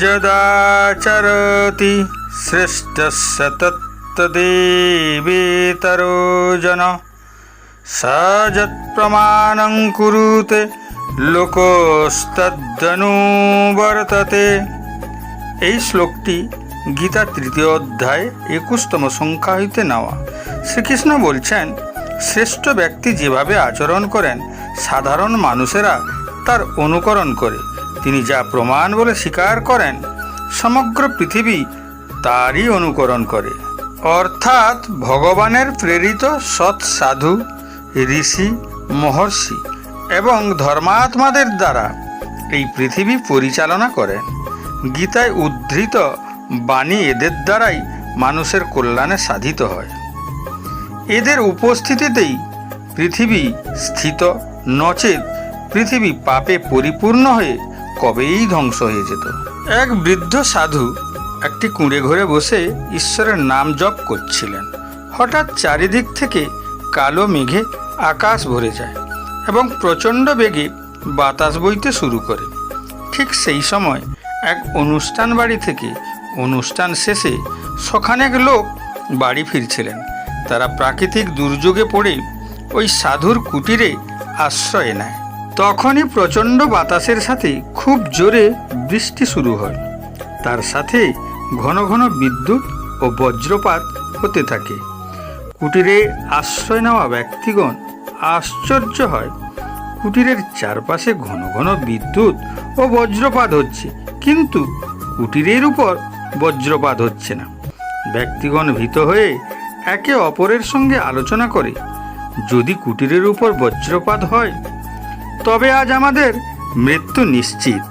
যদাচরতি শ্রেষ্ঠস্য তত্তদেবেতরো জন স যৎপ্রমাণং কুরুতে লোকস্তদ্দনুবর্ততে এই শ্লোকটি গীতা তৃতীয় অধ্যায় একুশতম সংখ্যা হইতে নেওয়া। শ্রীকৃষ্ণ বলছেন, শ্রেষ্ঠ ব্যক্তি যেভাবে আচরণ করেন, সাধারণ মানুষেরা তার অনুকরণ করে। তিনি যা প্রমাণ বলে স্বীকার করেন, সমগ্র পৃথিবী তারই অনুকরণ করে। অর্থাৎ ভগবানের প্রেরিত সৎ সাধু, ঋষি, মহর্ষি এবং ধর্মাত্মাদের দ্বারা এই পৃথিবী পরিচালনা করেন। গীতায় উদ্ধৃত বাণী এদের দ্বারাই মানুষের কল্যাণে সাধিত হয়। এদের উপস্থিতিতেই পৃথিবী স্থিত, নচেত পৃথিবী পাপে পরিপূর্ণ হয়ে কবেই ধ্বংস হয়ে যেত। এক বৃদ্ধ সাধু একটি কুঁড়ে ঘরে বসে ঈশ্বরের নাম জপ করছিলেন। হঠাৎ চারিদিক থেকে কালো মেঘে আকাশ ভরে যায় এবং প্রচণ্ড বেগে বাতাস বইতে শুরু করে। ঠিক সেই সময় এক অনুষ্ঠান বাড়ি থেকে অনুষ্ঠান শেষে সখানেক লোক বাড়ি ফিরছিলেন। তারা প্রাকৃতিক দুর্যোগে পড়ে ওই সাধুর কুটিরে আশ্রয় নেয়। তখনই প্রচণ্ড বাতাসের সাথে খুব জোরে বৃষ্টি শুরু হয়। তার সাথে ঘন ঘন বিদ্যুৎ ও বজ্রপাত হতে থাকে। কুটিরে আশ্রয় নেওয়া ব্যক্তিগণ আশ্চর্য হয়। কুটিরের চারপাশে ঘন ঘন বিদ্যুৎ ও বজ্রপাত হচ্ছে, কিন্তু কুটিরের উপর বজ্রপাত হচ্ছে না। ব্যক্তিগণ ভীত হয়ে একে অপরের সঙ্গে আলোচনা করে, যদি কুটিরের উপর বজ্রপাত হয় তবে আজ আমাদের মৃত্যু নিশ্চিত।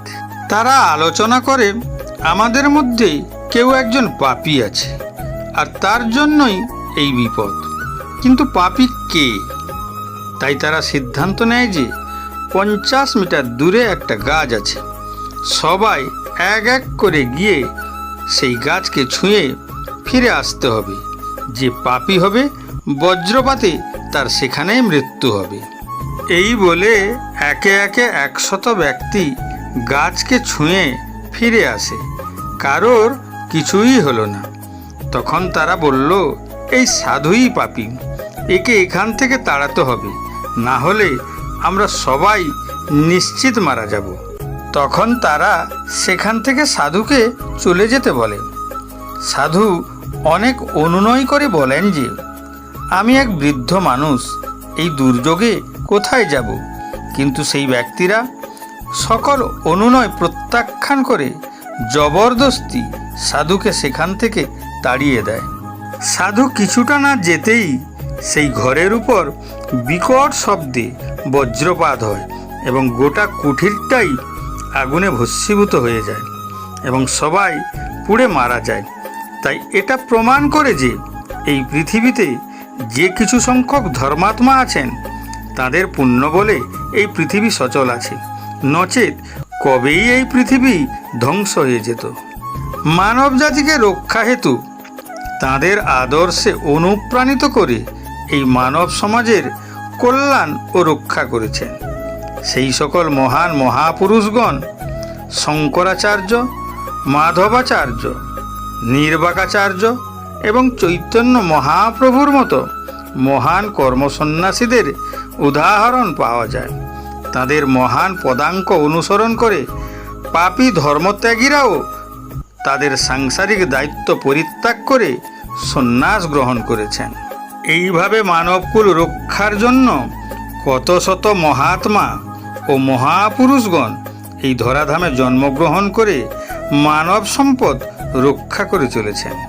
তারা আলোচনা করে, আমাদের মধ্যে কেউ একজন পাপী আছে, আর তার জন্যই এই বিপদ। কিন্তু পাপি কে? তাই তারা সিদ্ধান্ত নেয় যে পঞ্চাশ মিটার দূরে একটা গাছ আছে। সবাই এক এক করে গিয়ে সেই গাছকে ছুঁয়ে ফিরে আসতে হবে। যে পাপি হবে, বজ্রপাতে তার সেখানেই মৃত্যু হবে। এই বলে একে একে একশত ব্যক্তি গাছকে ছুঁয়ে ফিরে আসে। কারোর কিছুই হলো না। তখন তারা বলল, এই সাধুই পাপী, একে এখান থেকে তাড়াতে হবে। না হলে আমরা সবাই নিশ্চিত মারা যাব। তখন তারা সেখান থেকে সাধুকে চলে যেতে বলে। সাধু অনেক অনুনয় করে বলেন যে, আমি এক বৃদ্ধ মানুষ, এই দুর্যোগে কোথায় যাব? কিন্তু সেই ব্যক্তিরা সকল অনুনয় প্রত্যাখ্যান করে জবরদস্তি সাধুকে সেখান থেকে তাড়িয়ে দেয়। সাধু কিছুটা না যেতেই সেই ঘরের উপর বিকট শব্দে বজ্রপাত হয় এবং গোটা কুঠিরটাই আগুনে ভস্মীভূত হয়ে যায় এবং সবাই পুড়ে মারা যায়। তাই এটা প্রমাণ করে যে এই পৃথিবীতে যে কিছু সংখ্যক ধর্মাত্মা আছেন তাদের পুণ্য বলে এই পৃথিবী সচল আছে। নচেত কবেই এই পৃথিবী ধ্বংস হয়ে যেত। মানব জাতিকে রক্ষা হেতু তাদের আদর্শে অনুপ্রাণিত করে এই মানব সমাজের কল্যাণ ও রক্ষা করেছেন সেই সকল মহান মহাপুরুষগণ শঙ্করাচার্য, মাধবাচার্য, নির্বাকাচার্য এবং চৈতন্য মহাপ্রভুর মতো মহান কর্মসন্ন্যাসীদের উদাহরণ পাওয়া যায়। তাদের মহান পদাঙ্ক অনুসরণ করে পাপী ধর্মত্যাগীরাও তাদের সাংসারিক দায়িত্ব পরিত্যাগ করে সন্ন্যাস গ্রহণ করেছেন। এইভাবে মানবকুল রক্ষার জন্য কত শত মহাত্মা ও মহাপুরুষগণ এই ধরাধামে জন্মগ্রহণ করে মানব সম্পদ রক্ষা করে চলেছেন।